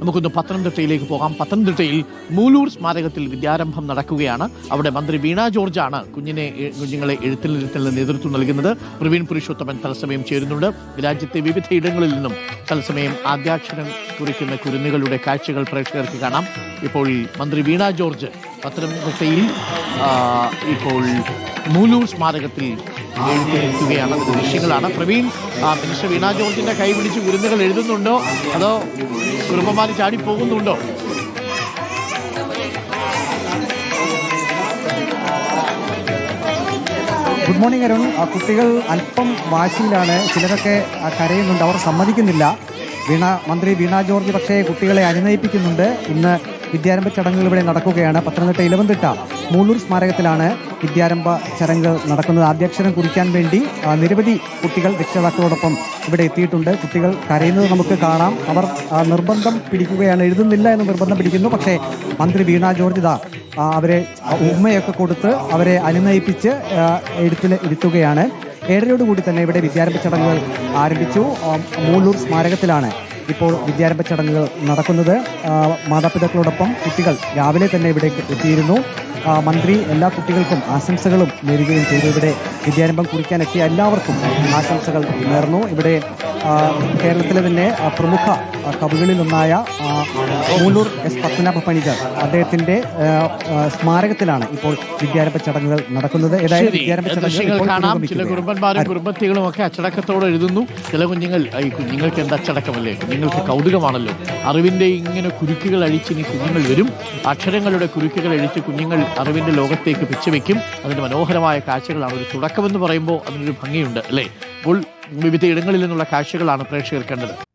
നമുക്കൊന്ന് പത്തനംതിട്ടയിലേക്ക് പോകാം. പത്തനംതിട്ടയിൽ മൂലൂർ സ്മാരകത്തിൽ വിദ്യാരംഭം നടക്കുകയാണ്. അവിടെ മന്ത്രി വീണ ജോർജാണ് കുഞ്ഞിനെ കുഞ്ഞുങ്ങളെ എഴുത്തിൽ എഴുത്തിനിരുത്തലിന് നേതൃത്വം നൽകുന്നത്. പ്രവീൺ പുരുഷോത്തമൻ തത്സമയം ചേരുന്നുണ്ട്. രാജ്യത്തെ വിവിധ ഇടങ്ങളിൽ നിന്നും തത്സമയം ആദ്യാക്ഷരം കുറിക്കുന്ന കുരുന്നുകളുടെ കാഴ്ചകൾ പ്രേക്ഷകർക്ക് കാണാം. ഇപ്പോൾ മന്ത്രി വീണ ജോർജ് പത്തനംതിട്ടയിൽ ഇപ്പോൾ മൂലൂർ സ്മാരകത്തിൽ അതിന്റെ ദൃശ്യങ്ങളാണ്. പ്രവീൺ ആ, മിനിസ്റ്റർ വീണ ജോർജിന്റെ കൈ പിടിച്ച് കുരുന്നുകൾ എഴുതുന്നുണ്ടോ? അതോ കുറുമ്പന്മാർ ചാടി പോകുന്നുണ്ടോ ഗുഡ് മോർണിംഗ് അരുൺ. ആ, കുട്ടികൾ അല്പം വാശിയിലാണ്. ചിലരൊക്കെ ആ, കരയുന്നുണ്ട്. അവർ സമ്മതിക്കുന്നില്ല. വീണ മന്ത്രി വീണ ജോർജ് പക്ഷേ കുട്ടികളെ അനുനയിപ്പിക്കുന്നുണ്ട്. ഇന്ന് വിദ്യാരംഭ ചടങ്ങുകൾ ഇവിടെ നടക്കുകയാണ്. പത്തനംതിട്ട ഇലവന്തിട്ട മൂളൂർ സ്മാരകത്തിലാണ് വിദ്യാരംഭ ചടങ്ങ് നടക്കുന്നത്. ആദ്യാക്ഷരം കുറിക്കാൻ വേണ്ടി നിരവധി കുട്ടികൾ രക്ഷിതാക്കളോടൊപ്പം ഇവിടെ എത്തിയിട്ടുണ്ട്. കുട്ടികൾ കരയുന്നത് നമുക്ക് കാണാം. അവർ നിർബന്ധം പിടിക്കുകയാണ്. എഴുതുന്നില്ല എന്ന് നിർബന്ധം പിടിക്കുന്നു. പക്ഷേ മന്ത്രി വീണ ജോർജ് ഇതാ അവരെ ഉമ്മയൊക്കെ കൊടുത്ത് അവരെ അനുനയിപ്പിച്ച് എഴുത്തിൽ ഇരുത്തുകയാണ്. ഏഴരയോടുകൂടി തന്നെ ഇവിടെ വിദ്യാരംഭ ചടങ്ങുകൾ ആരംഭിച്ചു. മൂളൂർ സ്മാരകത്തിലാണ്. ഇപ്പോൾ വിദ്യാരംഭ ചടങ്ങുകൾ നടക്കുന്നത്. മാതാപിതാക്കളോടൊപ്പം കുട്ടികൾ രാവിലെ തന്നെ ഇവിടെ എത്തിയിരുന്നു. മന്ത്രി എല്ലാ കുട്ടികൾക്കും ആശംസകളും നേരുകയും ചെയ്തു. ഇവിടെ വിദ്യാരംഭം കുറിക്കാനെത്തിയ എല്ലാവർക്കും ആശംസകൾ നേർന്നു. ഇവിടെ കേരളത്തിലെ തന്നെ പ്രമുഖ കവികളിലൊന്നായ മൂലൂർ എസ് പത്മനാഭ പണിക്കർ അദ്ദേഹത്തിന്റെ സ്മാരകത്തിലാണ് ഇപ്പോൾ വിദ്യാരംഭ ചടങ്ങുകൾ നടക്കുന്നത്. ഏതായാലും വിദ്യാരംഭ ചടങ്ങുകൾ കാണാം. ചില. കുറുമ്പന്മാരും കുറുമ്പത്തികളും ഒക്കെ അച്ചടക്കത്തോടെ എഴുതുന്നു. ചില കുഞ്ഞുങ്ങൾ ഈ കുഞ്ഞുങ്ങൾക്ക് എന്താ അച്ചടക്കമല്ലേ? കുഞ്ഞുങ്ങൾക്ക് കൗതുകമാണല്ലോ. അറിവിന്റെ ഇങ്ങനെ കുരുക്കുകൾ അഴിച്ച് ഇനി കുഞ്ഞുങ്ങൾ വരും. അക്ഷരങ്ങളുടെ കുരുക്കുകൾ അഴിച്ച് കുഞ്ഞുങ്ങൾ അറിവിന്റെ ലോകത്തേക്ക് പിച്ചവെക്കും അതിന്റെ മനോഹരമായ കാഴ്ചകളാണ് ഒരു തുടക്കമെന്ന് പറയുമ്പോൾ അതിനൊരു ഭംഗിയുണ്ട് അല്ലേ? അപ്പോൾ വിവിധ ഇടങ്ങളിൽ നിന്നുള്ള കാഴ്ചകളാണ് പ്രേക്ഷകർ കണ്ടത്.